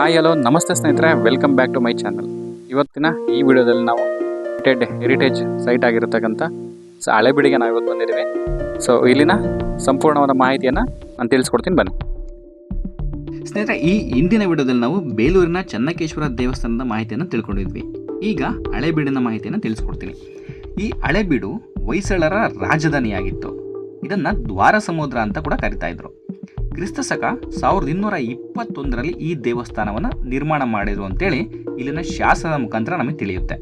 Hi, hello, ನಮಸ್ತೆ ಸ್ನೇಹಿತರೆ. Welcome back to my channel ಇವತ್ತಿನ ಈ ವಿಡಿಯೋದಲ್ಲಿ ನಾವು ಹೆರಿಟೇಡ್ ಹೆರಿಟೇಜ್ ಸೈಟ್ ಆಗಿರತಕ್ಕಂಥ ಸೊ ಹಳೆಬೀಡಿಗೆ ನಾವು ಇವತ್ತು ಬಂದಿದ್ದೀವಿ. ಸೊ ಇಲ್ಲಿನ ಸಂಪೂರ್ಣವಾದ ಮಾಹಿತಿಯನ್ನು ನಾನು ತಿಳಿಸ್ಕೊಡ್ತೀನಿ. ಬನ್ನಿ. ಸ್ನೇಹಿತರೆ, ಈ ಹಿಂದಿನ ವಿಡಿಯೋದಲ್ಲಿ ನಾವು ಬೇಲೂರಿನ ಚನ್ನಕೇಶ್ವರ ದೇವಸ್ಥಾನದ ಮಾಹಿತಿಯನ್ನು ತಿಳ್ಕೊಂಡಿದ್ವಿ. ಈಗ ಹಳೆಬೀಡಿನ ಮಾಹಿತಿಯನ್ನು ತಿಳಿಸ್ಕೊಡ್ತೀನಿ. ಈ ಹಳೆಬೀಡು ಹೊಯ್ಸಳರ ರಾಜಧಾನಿಯಾಗಿತ್ತು. ಇದನ್ನು ದ್ವಾರ ಸಮುದ್ರ ಅಂತ ಕೂಡ ಕರಿತಾ ಇದ್ರು. ಕ್ರಿಸ್ತ ಶಕ ಸಾವಿರದ ಇನ್ನೂರ ಇಪ್ಪತ್ತೊಂದರಲ್ಲಿ ಈ ದೇವಸ್ಥಾನವನ್ನು ನಿರ್ಮಾಣ ಮಾಡಿದ್ರು ಅಂತೇಳಿ ಇಲ್ಲಿನ ಶಾಸನದ ಮುಖಾಂತರ ನಮಗೆ ತಿಳಿಯುತ್ತೆ.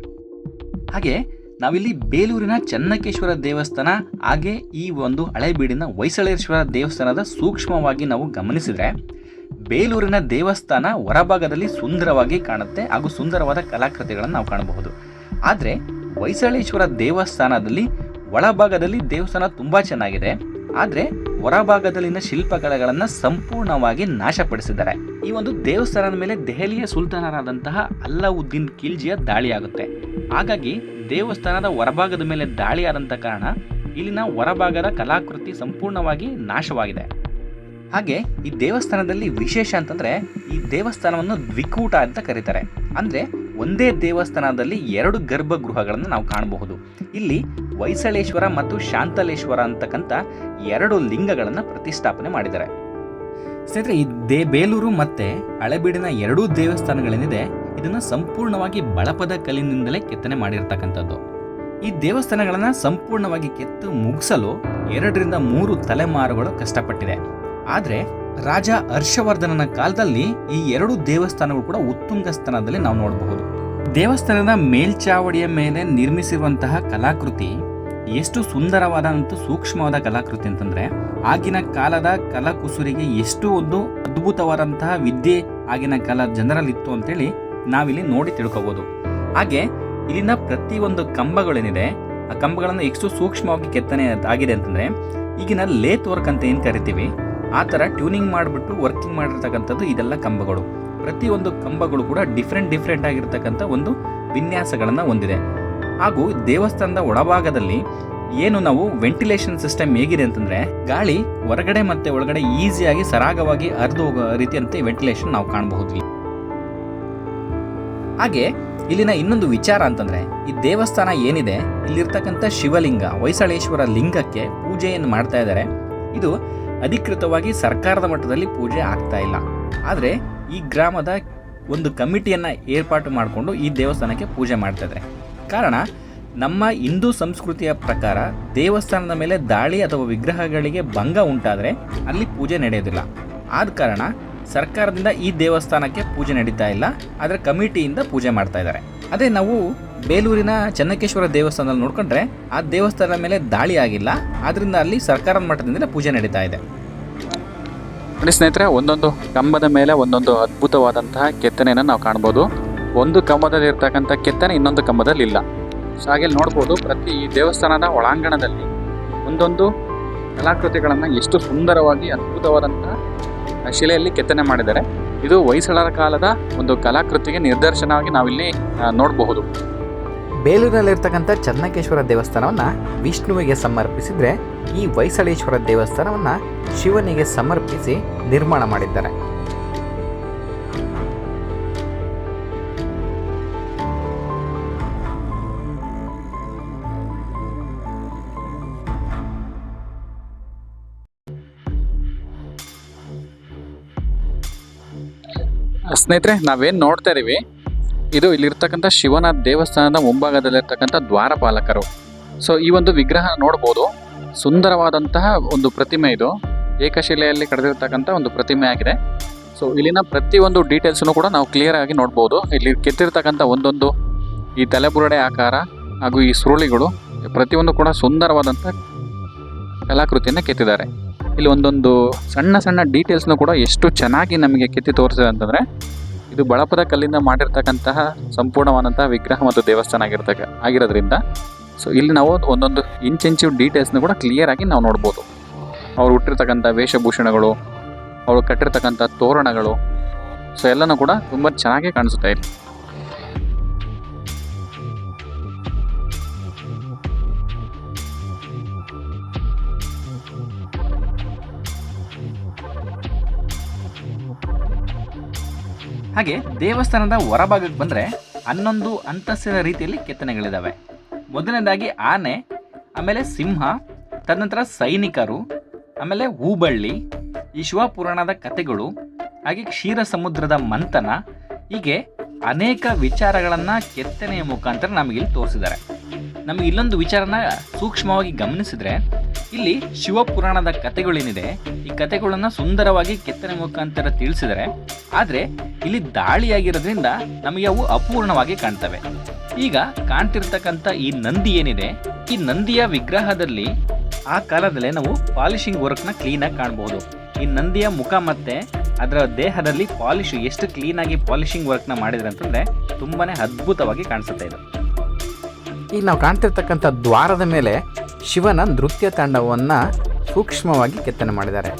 ಹಾಗೆ ನಾವಿಲ್ಲಿ ಬೇಲೂರಿನ ಚನ್ನಕೇಶ್ವರ ದೇವಸ್ಥಾನ, ಹಾಗೆ ಈ ಒಂದು ಹಳೆಬೀಡಿನ ಹೊಯ್ಸಳೇಶ್ವರ ದೇವಸ್ಥಾನದ ಸೂಕ್ಷ್ಮವಾಗಿ ನಾವು ಗಮನಿಸಿದರೆ ಬೇಲೂರಿನ ದೇವಸ್ಥಾನ ಹೊರಭಾಗದಲ್ಲಿ ಸುಂದರವಾಗಿ ಕಾಣುತ್ತೆ ಹಾಗೂ ಸುಂದರವಾದ ಕಲಾಕೃತಿಗಳನ್ನು ನಾವು ಕಾಣಬಹುದು. ಆದರೆ ಹೊಯ್ಸಳೇಶ್ವರ ದೇವಸ್ಥಾನದಲ್ಲಿ ಒಳಭಾಗದಲ್ಲಿ ದೇವಸ್ಥಾನ ತುಂಬ ಚೆನ್ನಾಗಿದೆ. ಆದರೆ ಹೊರಭಾಗದಲ್ಲಿನ ಶಿಲ್ಪಕಲೆಗಳನ್ನು ಸಂಪೂರ್ಣವಾಗಿ ನಾಶಪಡಿಸಿದ್ದಾರೆ. ಈ ಒಂದು ದೇವಸ್ಥಾನದ ಮೇಲೆ ದೆಹಲಿಯ ಸುಲ್ತಾನರಾದಂತಹ ಅಲ್ಲಾವುದ್ದೀನ್ ಖಿಲ್ಜಿಯ ದಾಳಿಯಾಗುತ್ತೆ. ಹಾಗಾಗಿ ದೇವಸ್ಥಾನದ ಹೊರಭಾಗದ ಮೇಲೆ ದಾಳಿಯಾದಂಥ ಕಾರಣ ಇಲ್ಲಿನ ಹೊರಭಾಗದ ಕಲಾಕೃತಿ ಸಂಪೂರ್ಣವಾಗಿ ನಾಶವಾಗಿದೆ. ಹಾಗೆ ಈ ದೇವಸ್ಥಾನದಲ್ಲಿ ವಿಶೇಷ ಅಂತಂದ್ರೆ ಈ ದೇವಸ್ಥಾನವನ್ನು ದ್ವಿಕೂಟ ಅಂತ ಕರೀತಾರೆ. ಅಂದ್ರೆ ಒಂದೇ ದೇವಸ್ಥಾನದಲ್ಲಿ ಎರಡು ಗರ್ಭಗೃಹಗಳನ್ನು ನಾವು ಕಾಣಬಹುದು. ಇಲ್ಲಿ ಹೊಯ್ಸಳೇಶ್ವರ ಮತ್ತು ಶಾಂತಲೇಶ್ವರ ಅಂತಕ್ಕಂಥ ಎರಡು ಲಿಂಗಗಳನ್ನು ಪ್ರತಿಷ್ಠಾಪನೆ ಮಾಡಿದ್ದಾರೆ. ಸ್ನೇಹಿತರೆ, ಈ ದೇ ಬೇಲೂರು ಮತ್ತೆ ಹಳೆಬೀಡಿನ ಎರಡೂ ದೇವಸ್ಥಾನಗಳೇನಿದೆ, ಇದನ್ನು ಸಂಪೂರ್ಣವಾಗಿ ಬಳಪದ ಕಲ್ಲಿನಿಂದಲೇ ಕೆತ್ತನೆ ಮಾಡಿರ್ತಕ್ಕಂಥದ್ದು. ಈ ದೇವಸ್ಥಾನಗಳನ್ನು ಸಂಪೂರ್ಣವಾಗಿ ಕೆತ್ತು ಮುಗಿಸಲು ಎರಡರಿಂದ ಮೂರು ತಲೆಮಾರುಗಳು ಕಷ್ಟಪಟ್ಟಿದೆ. ಆದರೆ, ರಾಜ ಹರ್ಷವರ್ಧನನ ಕಾಲದಲ್ಲಿ ಈ ಎರಡು ದೇವಸ್ಥಾನಗಳು ಕೂಡ ಉತ್ತುಂಗ ಸ್ಥಾನದಲ್ಲಿ ನಾವು ನೋಡಬಹುದು. ದೇವಸ್ಥಾನದ ಮೇಲ್ಚಾವಡಿಯ ಮೇಲೆ ನಿರ್ಮಿಸಿರುವಂತಹ ಕಲಾಕೃತಿ ಎಷ್ಟು ಸುಂದರವಾದ ಸೂಕ್ಷ್ಮವಾದ ಕಲಾಕೃತಿ ಅಂತಂದ್ರೆ ಆಗಿನ ಕಾಲದ ಕಲಾಕುಸುರಿಗೆ ಎಷ್ಟು ಒಂದು ಅದ್ಭುತವಾದಂತಹ ವಿದ್ಯೆ ಆಗಿನ ಕಾಲ ಜನರಲ್ಲಿ ಇತ್ತು ಅಂತೇಳಿ ನಾವಿಲ್ಲಿ ನೋಡಿ ತಿಳ್ಕೋಬಹುದು ಹಾಗೆ ಇಲ್ಲಿನ ಪ್ರತಿಯೊಂದು ಕಂಬಗಳೇನಿದೆ, ಆ ಕಂಬಗಳನ್ನು ಎಷ್ಟು ಸೂಕ್ಷ್ಮವಾಗಿ ಕೆತ್ತನೆ ಆಗಿದೆ ಅಂತಂದ್ರೆ ಈಗಿನ ಲೇತ್ ವರ್ಕ್ ಅಂತ ಏನು ಕರಿತೀವಿ, ಆ ಥರ ಟ್ಯೂನಿಂಗ್ ಮಾಡಿಬಿಟ್ಟು ವರ್ಕಿಂಗ್ ಮಾಡಿರ್ತಕ್ಕಂಥದ್ದು ಇದೆಲ್ಲ ಕಂಬಗಳು. ಪ್ರತಿಯೊಂದು ಕಂಬಗಳು ಕೂಡ ಡಿಫ್ರೆಂಟ್ ಡಿಫ್ರೆಂಟ್ ಆಗಿರ್ತಕ್ಕಂಥ ಒಂದು ವಿನ್ಯಾಸಗಳನ್ನು ಹೊಂದಿದೆ. ಹಾಗೂ ದೇವಸ್ಥಾನದ ಒಳಭಾಗದಲ್ಲಿ ಏನು ನಾವು ವೆಂಟಿಲೇಷನ್ ಸಿಸ್ಟಮ್ ಹೇಗಿದೆ ಅಂತಂದ್ರೆ, ಗಾಳಿ ಹೊರಗಡೆ ಮತ್ತೆ ಒಳಗಡೆ ಈಸಿಯಾಗಿ ಸರಾಗವಾಗಿ ಹರಿದು ಹೋಗೋ ರೀತಿಯಂತೆ ವೆಂಟಿಲೇಷನ್ ನಾವು ಕಾಣಬಹುದು ಹಾಗೆ ಇಲ್ಲಿನ ಇನ್ನೊಂದು ವಿಚಾರ ಅಂತಂದ್ರೆ, ಈ ದೇವಸ್ಥಾನ ಏನಿದೆ, ಇಲ್ಲಿರ್ತಕ್ಕಂಥ ಶಿವಲಿಂಗ, ಹೊಯ್ಸಳೇಶ್ವರ ಲಿಂಗಕ್ಕೆ ಪೂಜೆಯನ್ನು ಮಾಡ್ತಾ ಇದ್ದಾರೆ. ಇದು ಅಧಿಕೃತವಾಗಿ ಸರ್ಕಾರದ ಮಟ್ಟದಲ್ಲಿ ಪೂಜೆ ಆಗ್ತಾ ಇಲ್ಲ. ಆದರೆ ಈ ಗ್ರಾಮದ ಒಂದು ಕಮಿಟಿಯನ್ನ ಏರ್ಪಾಟು ಮಾಡಿಕೊಂಡು ಈ ದೇವಸ್ಥಾನಕ್ಕೆ ಪೂಜೆ ಮಾಡ್ತಾ ಇದ್ದಾರೆ. ಕಾರಣ, ನಮ್ಮ ಹಿಂದೂ ಸಂಸ್ಕೃತಿಯ ಪ್ರಕಾರ ದೇವಸ್ಥಾನದ ಮೇಲೆ ದಾಳಿ ಅಥವಾ ವಿಗ್ರಹಗಳಿಗೆ ಭಂಗ ಉಂಟಾದರೆ ಅಲ್ಲಿ ಪೂಜೆ ನಡೆಯೋದಿಲ್ಲ. ಆದ ಕಾರಣ ಸರ್ಕಾರದಿಂದ ಈ ದೇವಸ್ಥಾನಕ್ಕೆ ಪೂಜೆ ನಡೀತಾ ಇಲ್ಲ, ಆದರೆ ಕಮಿಟಿಯಿಂದ ಪೂಜೆ ಮಾಡ್ತಾ ಇದ್ದಾರೆ. ಅದೇ ನಾವು ಬೇಲೂರಿನ ಚನ್ನಕೇಶ್ವರ ದೇವಸ್ಥಾನದಲ್ಲಿ ನೋಡ್ಕೊಂಡ್ರೆ ಆ ದೇವಸ್ಥಾನದ ಮೇಲೆ ದಾಳಿ ಆಗಿಲ್ಲ ಆದ್ದರಿಂದ ಅಲ್ಲಿ ಸರ್ಕಾರದ ಮಟ್ಟದಿಂದ ಪೂಜೆ ನಡೀತಾ ಇದೆ. ನೋಡಿ ಸ್ನೇಹಿತರೆ, ಒಂದೊಂದು ಕಂಬದ ಮೇಲೆ ಒಂದೊಂದು ಅದ್ಭುತವಾದಂತಹ ಕೆತ್ತನೆಯನ್ನು ನಾವು ಕಾಣ್ಬೋದು. ಒಂದು ಕಂಬದಲ್ಲಿ ಇರ್ತಕ್ಕಂಥ ಕೆತ್ತನೆ ಇನ್ನೊಂದು ಕಂಬದಲ್ಲಿ ಇಲ್ಲ. ಸೊ ಹಾಗೆ ನೋಡ್ಬೋದು, ಪ್ರತಿ ಈ ದೇವಸ್ಥಾನದ ಒಳಾಂಗಣದಲ್ಲಿ ಒಂದೊಂದು ಕಲಾಕೃತಿಗಳನ್ನು ಎಷ್ಟು ಸುಂದರವಾಗಿ, ಅದ್ಭುತವಾದಂತಹ ಶಿಲೆಯಲ್ಲಿ ಕೆತ್ತನೆ ಮಾಡಿದ್ದಾರೆ. ಇದು ಹೊಯ್ಸಳರ ಕಾಲದ ಒಂದು ಕಲಾಕೃತಿಗೆ ನಿದರ್ಶನವಾಗಿ ನಾವಿಲ್ಲಿ ನೋಡಬಹುದು. ಬೇಲೂರಿನಲ್ಲಿರ್ತಕ್ಕಂಥ ಚನ್ನಕೇಶ್ವರ ದೇವಸ್ಥಾನವನ್ನ ವಿಷ್ಣುವಿಗೆ ಸಮರ್ಪಿಸಿದ್ರೆ ಈ ಹೊಯ್ಸಳೇಶ್ವರ ದೇವಸ್ಥಾನವನ್ನ ಶಿವನಿಗೆ ಸಮರ್ಪಿಸಿ ನಿರ್ಮಾಣ ಮಾಡಿದ್ದಾರೆ. ಸ್ನೇಹಿತರೆ, ನಾವೇನು ನೋಡ್ತಾ ಇದೀವಿ. ಇದು ಇಲ್ಲಿರ್ತಕ್ಕಂಥ ಶಿವನ ದೇವಸ್ಥಾನದ ಮುಂಭಾಗದಲ್ಲಿರ್ತಕ್ಕಂಥ ದ್ವಾರಪಾಲಕರು. ಸೊ ಈ ಒಂದು ವಿಗ್ರಹ ನೋಡ್ಬೋದು. ಸುಂದರವಾದಂತಹ ಒಂದು ಪ್ರತಿಮೆ ಇದು. ಏಕಶಿಲೆಯಲ್ಲಿ ಕಳೆದಿರ್ತಕ್ಕಂಥ ಒಂದು ಪ್ರತಿಮೆ ಆಗಿದೆ. ಸೊ ಇಲ್ಲಿನ ಪ್ರತಿಯೊಂದು ಡೀಟೇಲ್ಸ್ನು ಕೂಡ ನಾವು ಕ್ಲಿಯರ್ ಆಗಿ ನೋಡ್ಬೋದು. ಇಲ್ಲಿ ಕೆತ್ತಿರ್ತಕ್ಕಂಥ ಒಂದೊಂದು ಈ ತಲೆಬುರುಡೆ ಆಕಾರ ಹಾಗೂ ಈ ಸುರುಳಿಗಳು ಪ್ರತಿಯೊಂದು ಕೂಡ ಸುಂದರವಾದಂಥ ಕಲಾಕೃತಿಯನ್ನು ಕೆತ್ತಿದ್ದಾರೆ. ಇಲ್ಲಿ ಒಂದೊಂದು ಸಣ್ಣ ಸಣ್ಣ ಡೀಟೇಲ್ಸ್ನು ಕೂಡ ಎಷ್ಟು ಚೆನ್ನಾಗಿ ನಮಗೆ ಕೆತ್ತಿ ತೋರಿಸಿದೆ ಅಂತಂದರೆ ಇದು ಬಳಪದ ಕಲ್ಲಿಂದ ಮಾಡಿರ್ತಕ್ಕಂತಹ ಸಂಪೂರ್ಣವಾದಂತಹ ವಿಗ್ರಹ ಮತ್ತು ದೇವಸ್ಥಾನ ಆಗಿರ್ತಕ್ಕ ಆಗಿರೋದ್ರಿಂದ ಸೊ ಇಲ್ಲಿ ನಾವು ಒಂದೊಂದು ಇಂಚಿಂಚು ಡೀಟೇಲ್ಸ್ನ ಕೂಡ ಕ್ಲಿಯರ್ ಆಗಿ ನಾವು ನೋಡ್ಬೋದು. ಅವ್ರು ಹುಟ್ಟಿರ್ತಕ್ಕಂಥ ವೇಷಭೂಷಣಗಳು, ಅವರು ಕಟ್ಟಿರ್ತಕ್ಕಂಥ ತೋರಣಗಳು ಸೊ ಎಲ್ಲನೂ ಕೂಡ ತುಂಬ ಚೆನ್ನಾಗಿ ಕಾಣಿಸುತ್ತೆ ಇಲ್ಲಿ ಹಾಗೆ ದೇವಸ್ಥಾನದ ಹೊರಭಾಗಕ್ಕೆ ಬಂದರೆ ಹನ್ನೊಂದು ಅಂತಸ್ತಿನ ರೀತಿಯಲ್ಲಿ ಕೆತ್ತನೆಗಳಿದ್ದಾವೆ ಮೊದಲನೇದಾಗಿ ಆನೆ, ಆಮೇಲೆ ಸಿಂಹ, ತದನಂತರ ಸೈನಿಕರು, ಆಮೇಲೆ ಹೂಬಳ್ಳಿ, ಈ ಶಿವಪುರಾಣದ ಕಥೆಗಳು, ಹಾಗೆ ಕ್ಷೀರ ಸಮುದ್ರದ ಮಂಥನ, ಹೀಗೆ ಅನೇಕ ವಿಚಾರಗಳನ್ನು ಕೆತ್ತನೆಯ ಮುಖಾಂತರ ನಮಗಿಲ್ಲಿ ತೋರಿಸಿದ್ದಾರೆ. ನಮಗೆ ಇಲ್ಲೊಂದು ವಿಚಾರನ ಸೂಕ್ಷ್ಮವಾಗಿ ಗಮನಿಸಿದ್ರೆ ಇಲ್ಲಿ ಶಿವಪುರಾಣದ ಕಥೆಗಳೇನಿದೆ, ಈ ಕಥೆಗಳನ್ನು ಸುಂದರವಾಗಿ ಕೆತ್ತನೆ ಮುಖಾಂತರ ತಿಳಿಸಿದರೆ, ಆದರೆ ಇಲ್ಲಿ ದಾಳಿಯಾಗಿರೋದ್ರಿಂದ ನಮಗೆ ಅವು ಅಪೂರ್ಣವಾಗಿ ಕಾಣ್ತವೆ. ಈಗ ಕಾಣ್ತಿರ್ತಕ್ಕಂಥ ಈ ನಂದಿ ಏನಿದೆ, ಈ ನಂದಿಯ ವಿಗ್ರಹದಲ್ಲಿ ಆ ಕಾಲದಲ್ಲೇ ನಾವು ಪಾಲಿಶಿಂಗ್ ವರ್ಕ್ನ ಕ್ಲೀನಾಗಿ ಕಾಣಬಹುದು ಈ ನಂದಿಯ ಮುಖ ಮತ್ತೆ ಅದರ ದೇಹದಲ್ಲಿ ಪಾಲಿಶ್, ಎಷ್ಟು ಕ್ಲೀನಾಗಿ ಪಾಲಿಶಿಂಗ್ ವರ್ಕ್ನ ಮಾಡಿದ್ರೆ ಅಂತಂದರೆ ತುಂಬಾನೇ ಅದ್ಭುತವಾಗಿ ಕಾಣಿಸುತ್ತೆ ಇದು. ಈಗ ನಾವು ಕಾಣ್ತಿರ್ತಕ್ಕಂಥ ದ್ವಾರದ ಮೇಲೆ ಶಿವನ ನೃತ್ಯ ತಾಂಡವವನ್ನು ಸೂಕ್ಷ್ಮವಾಗಿ ಕೆತ್ತನೆ ಮಾಡಿದ್ದಾರೆ.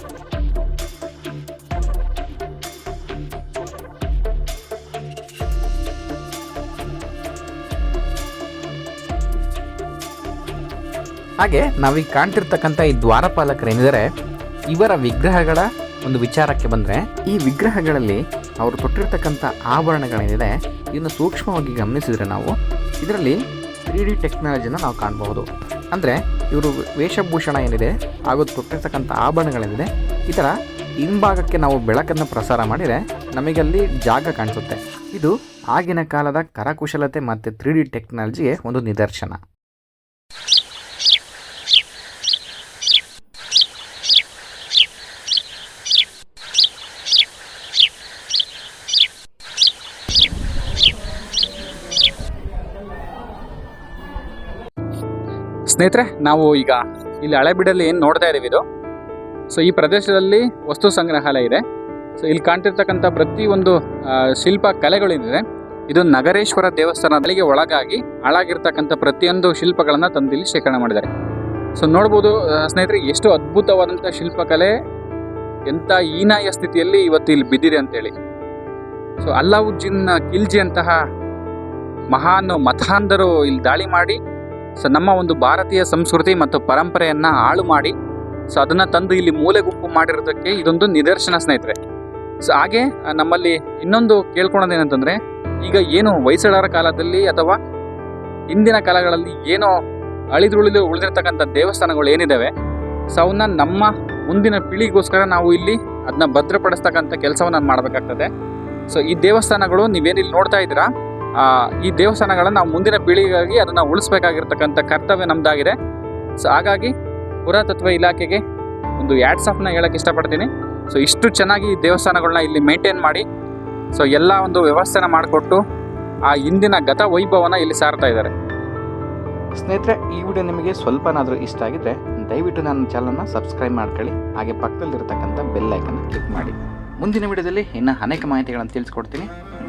ಹಾಗೆ ನಾವೀಗ ಕಾಣ್ತಿರ್ತಕ್ಕಂಥ ಈ ದ್ವಾರಪಾಲಕರೇನಿದ್ದಾರೆ, ಇವರ ವಿಗ್ರಹಗಳ ಒಂದು ವಿಚಾರಕ್ಕೆ ಬಂದರೆ, ಈ ವಿಗ್ರಹಗಳಲ್ಲಿ ಅವರು ತೊಟ್ಟಿರ್ತಕ್ಕಂಥ ಆಭರಣಗಳೇನಿದೆ, ಇದನ್ನು ಸೂಕ್ಷ್ಮವಾಗಿ ಗಮನಿಸಿದರೆ ನಾವು ಇದರಲ್ಲಿ ತ್ರೀ ಡಿ ಟೆಕ್ನಾಲಜಿನ ನಾವು ಕಾಣಬಹುದು. ಅಂದರೆ ಇವರು ವೇಷಭೂಷಣ ಏನಿದೆ ಹಾಗೂ ತೊಟ್ಟಿರ್ತಕ್ಕಂಥ ಆಭರಣಗಳೇನಿದೆ, ಈ ಥರ ಹಿಂಭಾಗಕ್ಕೆ ನಾವು ಬೆಳಕನ್ನು ಪ್ರಸಾರ ಮಾಡಿದರೆ ನಮಗಲ್ಲಿ ಜಾಗ ಕಾಣಿಸುತ್ತೆ. ಇದು ಆಗಿನ ಕಾಲದ ಕರಕುಶಲತೆ ಮತ್ತು ತ್ರೀ ಡಿ ಟೆಕ್ನಾಲಜಿಗೆ ಒಂದು ನಿದರ್ಶನ. ಸ್ನೇಹಿತರೆ, ನಾವು ಈಗ ಇಲ್ಲಿ ಹಳೆಬೀಡಲ್ಲಿ ಏನು ನೋಡ್ತಾ ಇದ್ದೀವಿ ಇದು? ಸೊ ಈ ಪ್ರದೇಶದಲ್ಲಿ ವಸ್ತು ಸಂಗ್ರಹಾಲಯ ಇದೆ. ಸೊ ಇಲ್ಲಿ ಕಾಣ್ತಿರ್ತಕ್ಕಂಥ ಪ್ರತಿಯೊಂದು ಶಿಲ್ಪ ಕಲೆಗಳೇನಿದೆ ಇದು ನಗರೇಶ್ವರ ದೇವಸ್ಥಾನಗಳಿಗೆ ಒಳಗಾಗಿ ಹಾಳಾಗಿರ್ತಕ್ಕಂಥ ಪ್ರತಿಯೊಂದು ಶಿಲ್ಪಗಳನ್ನು ತಂದಿಲ್ಲಿ ಶೇಖರಣೆ ಮಾಡಿದ್ದಾರೆ. ಸೊ ನೋಡ್ಬೋದು ಸ್ನೇಹಿತರೆ, ಎಷ್ಟು ಅದ್ಭುತವಾದಂಥ ಶಿಲ್ಪಕಲೆ, ಎಂಥ ಹೀನಾಯ ಸ್ಥಿತಿಯಲ್ಲಿ ಇವತ್ತು ಇಲ್ಲಿ ಬಿದ್ದಿದೆ ಅಂತೇಳಿ. ಸೊ ಅಲ್ಲಾವುಜ್ಜಿನ್ ಖಿಲ್ಜಿ ಅಂತಹ ಮಹಾನ್ ಮತಾಂಧರು ಇಲ್ಲಿ ದಾಳಿ ಮಾಡಿ ಸೊ ನಮ್ಮ ಒಂದು ಭಾರತೀಯ ಸಂಸ್ಕೃತಿ ಮತ್ತು ಪರಂಪರೆಯನ್ನ ಹಾಳು ಮಾಡಿ, ಸೊ ಅದನ್ನ ತಂದು ಇಲ್ಲಿ ಮೂಲೆ ಗುಂಪು ಮಾಡಿರೋದಕ್ಕೆ ಇದೊಂದು ನಿದರ್ಶನ ಸ್ನೇಹಿತರೆ. ಸೊ ಹಾಗೆ ನಮ್ಮಲ್ಲಿ ಇನ್ನೊಂದು ಕೇಳ್ಕೊಳೋದು ಏನಂತಂದ್ರೆ ಈಗ ಏನು ಹೊಯ್ಸಳರ ಕಾಲದಲ್ಲಿ ಅಥವಾ ಹಿಂದಿನ ಕಾಲಗಳಲ್ಲಿ ಏನೋ ಅಳಿದುಳಿದು ಉಳಿದಿರ್ತಕ್ಕಂಥ ದೇವಸ್ಥಾನಗಳು ಏನಿದ್ದಾವೆ ಸೊ ಅವನ್ನ ನಮ್ಮ ಮುಂದಿನ ಪೀಳಿಗೋಸ್ಕರ ನಾವು ಇಲ್ಲಿ ಅದನ್ನ ಭದ್ರಪಡಿಸ್ತಕ್ಕಂಥ ಕೆಲಸವನ್ನು ಮಾಡಬೇಕಾಗ್ತದೆ. ಸೊ ಈ ದೇವಸ್ಥಾನಗಳು ನೀವೇನಿಲ್ಲಿ ನೋಡ್ತಾ ಇದ್ದೀರಾ ಈ ದೇವಸ್ಥಾನಗಳನ್ನು ನಾವು ಮುಂದಿನ ಪೀಳಿಗೆಗಾಗಿ ಅದನ್ನು ಉಳಿಸ್ಬೇಕಾಗಿರ್ತಕ್ಕಂಥ ಕರ್ತವ್ಯ ನಮ್ದಾಗಿದೆ. ಸೊ ಹಾಗಾಗಿ ಪುರಾತತ್ವ ಇಲಾಖೆಗೆ ಒಂದು ಆ್ಯಡ್ಸ್ ಆಫ್ನ ಹೇಳೋಕೆ ಇಷ್ಟಪಡ್ತೀನಿ. ಸೊ ಇಷ್ಟು ಚೆನ್ನಾಗಿ ಈ ದೇವಸ್ಥಾನಗಳನ್ನ ಇಲ್ಲಿ ಮೇಂಟೈನ್ ಮಾಡಿ ಸೊ ಎಲ್ಲ ಒಂದು ವ್ಯವಸ್ಥೆನ ಮಾಡಿಕೊಟ್ಟು ಆ ಹಿಂದಿನ ಗತ ವೈಭವನ ಇಲ್ಲಿ ಸಾರ್ತಾ ಇದ್ದಾರೆ. ಸ್ನೇಹಿತರೆ, ಈ ವಿಡಿಯೋ ನಿಮಗೆ ಸ್ವಲ್ಪನಾದರೂ ಇಷ್ಟ ಆಗಿದ್ರೆ ದಯವಿಟ್ಟು ನನ್ನ ಚಾನಲ್ನ ಸಬ್ಸ್ಕ್ರೈಬ್ ಮಾಡ್ಕೊಳ್ಳಿ. ಹಾಗೆ ಪಕ್ಕದಲ್ಲಿರ್ತಕ್ಕಂಥ ಬೆಲ್ ಐಕನ್ನ ಕ್ಲಿಕ್ ಮಾಡಿ. ಮುಂದಿನ ವಿಡಿಯೋದಲ್ಲಿ ಇನ್ನು ಅನೇಕ ಮಾಹಿತಿಗಳನ್ನು ತಿಳಿಸ್ಕೊಡ್ತೀನಿ.